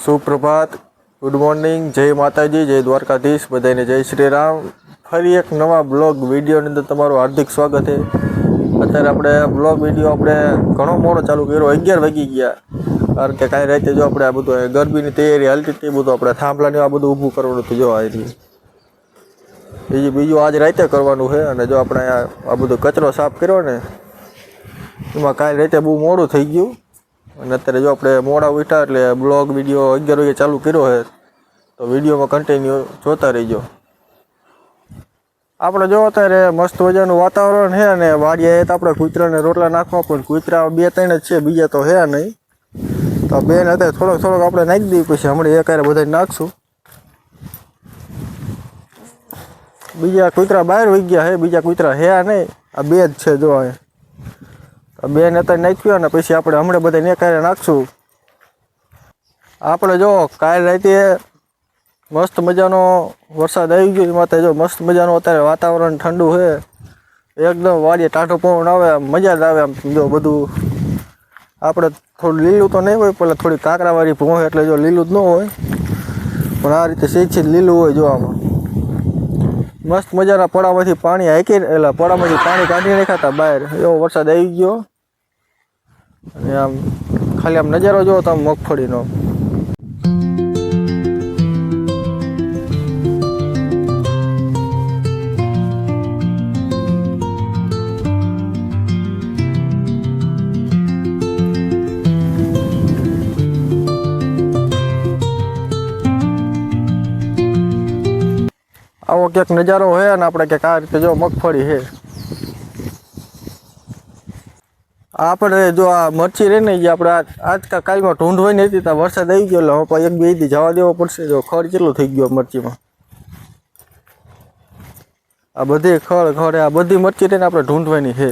સુપ્રભાત good morning જય માતાજી, જય દ્વારકાધીશ બધાને જય શ્રી રામ ફરી એક નવા બ્લોગ વિડીયોની અંદર તમારું હાર્દિક સ્વાગત છે. અત્યારે આપણે બ્લોગ વીડિયો આપણે ઘણો મોડો ચાલુ કર્યો, અગિયાર વાગી ગયા. કારણ કે કાંઈ રાતે જો આપણે આ બધું ગરબીની તૈયારી હાલતી હતી બધું આપણે થાંભલાને આ બધું ઊભું કરવાનું હતું જો આ બીજું બીજું આજ રાતે કરવાનું છે, અને જો આપણે આ બધો કચરો સાફ કર્યો ને, એમાં કાંઈ રાતે બહુ મોડું થઈ ગયું. અને અત્યારે જો આપણે મોડા ઉઠ્યા એટલે બ્લોગ, વીડિયો અગિયાર વાગે ચાલુ કર્યો છે, તો વિડીયોમાં કન્ટિન્યુ જોતા રહીજો. આપણે જો અત્યારે મસ્ત મજાનું વાતાવરણ છે અને વાડીએ તો આપણે કૂતરાને રોટલા નાખવા પણ કૂતરા બે ત્રણ જ છે, બીજા તો છે નહીં. તો બેન અત્યારે થોડોક થોડોક આપણે નાખી દઈએ પછી હમણાં એક હારે બધા નાખશું. બીજા કૂતરા બહાર વહી ગયા છે, બીજા કૂતરા હે નહીં. આ બે જ છે જો અહીં તો બેન અત્યારે નાખ્યો ને પછી આપણે હમણાં બધા ને કારે નાખશું. આપણે જો કાલ રાતે મસ્ત મજાનો વરસાદ આવી ગયો એમાં જો મસ્ત મજાનું અત્યારે વાતાવરણ ઠંડુ છે. એકદમ વાડીએ ટાઢો પવન આવે મજા જ આવે આમ જો બધું. આપણે થોડું લીલું તો નહીં હોય પેલા થોડી કાંકરાવાળી ભૂં એટલે જો લીલું જ ન હોય. પણ આ રીતે સીધ લીલું હોય જો આમાં મસ્ત મજાના પડામાંથી પાણી હાકી, એટલે પડામાંથી પાણી કાઢી નાખ્યા હતા બહાર. એવો વરસાદ આવી ગયો. અને આમ ખાલી આમ નજારો જોવો તમે મગફળીનો. આવો ક્યાંક નજારો હોય ને આપણે ક્યાંક આ રીતે જો મગફળી છે. આપણે જો આ મરચી રહી ને જે આપણે આજ આજ કા કાલમાં ઢૂંઢ હોય હતી તો વરસાદ આવી ગયો એટલે હવે એક બે દી જવા દેવો પડશે. જો ખડ કેટલું થઈ ગયો મરચીમાં? આ બધી ખડ ખડ, આ બધી મરચી રહીને આપણે ઢૂંઢવાની છે.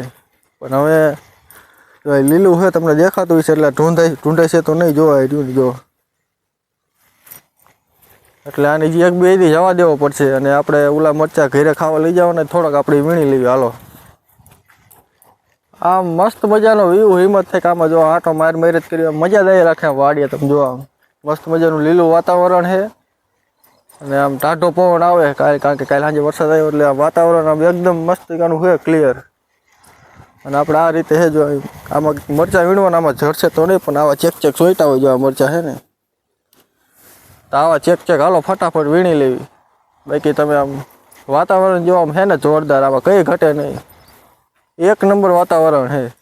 પણ હવે લીલું છે તમને દેખાતું હશે એટલે ઢૂંઢાય ઢૂંઢાય છે તો નહીં જોવા રહ્યું જો. એટલે આની જે એક બે દી જવા દેવો પડશે અને આપણે ઓલા મરચા ઘરે ખાવા લઈ જવાના, થોડાક આપણે વીણી લેવી. હાલો. આમ મસ્ત મજાનો વ્યૂ, હિંમત થાય કે આમાં જો આટો માર મેરેજ કરી મજા દઈ રાખે વાડીએ, તમે જો આમ. મસ્ત મજાનું લીલું વાતાવરણ છે. અને આમ ટાઢો પવન આવે કાલે, કારણ કે કાલે સાંજે વરસાદ આવ્યો એટલે આ વાતાવરણ આમ એકદમ મસ્ત ગાનું છે ક્લિયર અને આપણે આ રીતે હે જો, આમાં મરચાં વીણવાના, આમાં ઝડશે તો નહીં, પણ આવા ચેક ચેક સોઈટા હોય જો આ મરચાં છે ને. તો આવા ચેક ચેક હાલો ફટાફટ વીણી લેવી. બાકી તમે આમ વાતાવરણ જો આમ છે ને જોરદાર, આમાં કંઈ ઘટે નહીં. એક નંબર વાતાવરણ છે.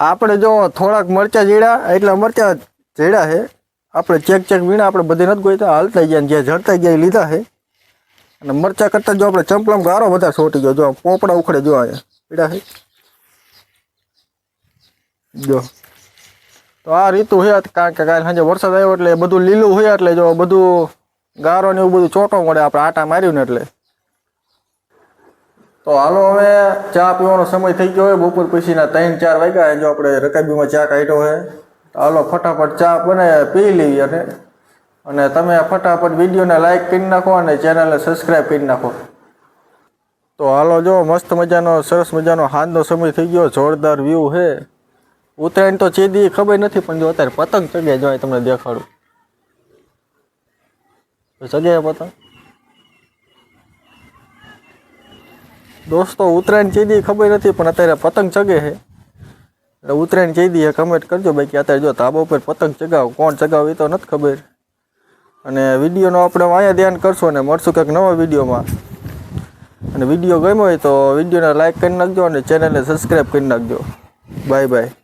આપણે જો થોડાક મરચા જીડા એટલા મરચા જીડા છે. આપણે ચેક ચેક વીણા, આપણે બધે નથી ગોઈતા હાલતા ગયા જે ઝડતા ગયા એ લીધા છે. અને મરચા કરતાં જો આપણે ચંપલામ ગારો બધા છોટી ગયો, જો પોપડા ઉખડે જો અહીંયા, પીડા છે. જો. તો આ રીતું છે, કારણ કે કાલે સાંજે વરસાદ આવ્યો એટલે બધું લીલું હોય એટલે જો બધું ગારો ને એવું બધું ચોટો મળે, આપણે આટા માર્યું ને એટલે. તો હાલો હવે ચા પીવાનો સમય થઈ ગયો હોય, બપોર પછીના ત્રણ ચાર વાગ્યા જો આપણે રકાબીમાં ચા કાઢ્યો હોય. હાલો ફટાફટ ચા બને, પી લઈએ અને અને તમે ફટાફટ વિડીયોને લાઇક કરી નાખો અને ચેનલને સબસ્ક્રાઈબ કરી નાખો. તો હાલો જો, મસ્ત મજાનો, સરસ મજાનો હાંજનો સમય થઈ ગયો, જોરદાર વ્યૂ છે. ઉત્તરાયણ તો ચેદી ખબર નથી, પણ જો અત્યારે પતંગ ચગે જો તમને દેખાડું. ચગે પતંગ? દોસ્તો, ઉત્તરાયણ ચીદી ખબર નથી, પણ અત્યારે પતંગ ચગે છે. એટલે ઉત્તરાયણ ચીદી એ કમેન્ટ કરજો બાકી. અત્યારે જો ધાબા ઉપર પતંગ ચગાવો, કોણ ચગાવ એ તો નથી ખબર. અને વિડીયોનો આપણે અહીંયા ધ્યાન કરશું અને મળશું કંઈક નવા વિડીયોમાં. અને વીડિયો ગમ્યો હોય તો વિડીયોને લાઈક કરી નાખજો અને ચેનલને સબસ્ક્રાઈબ કરી નાખજો. Bye bye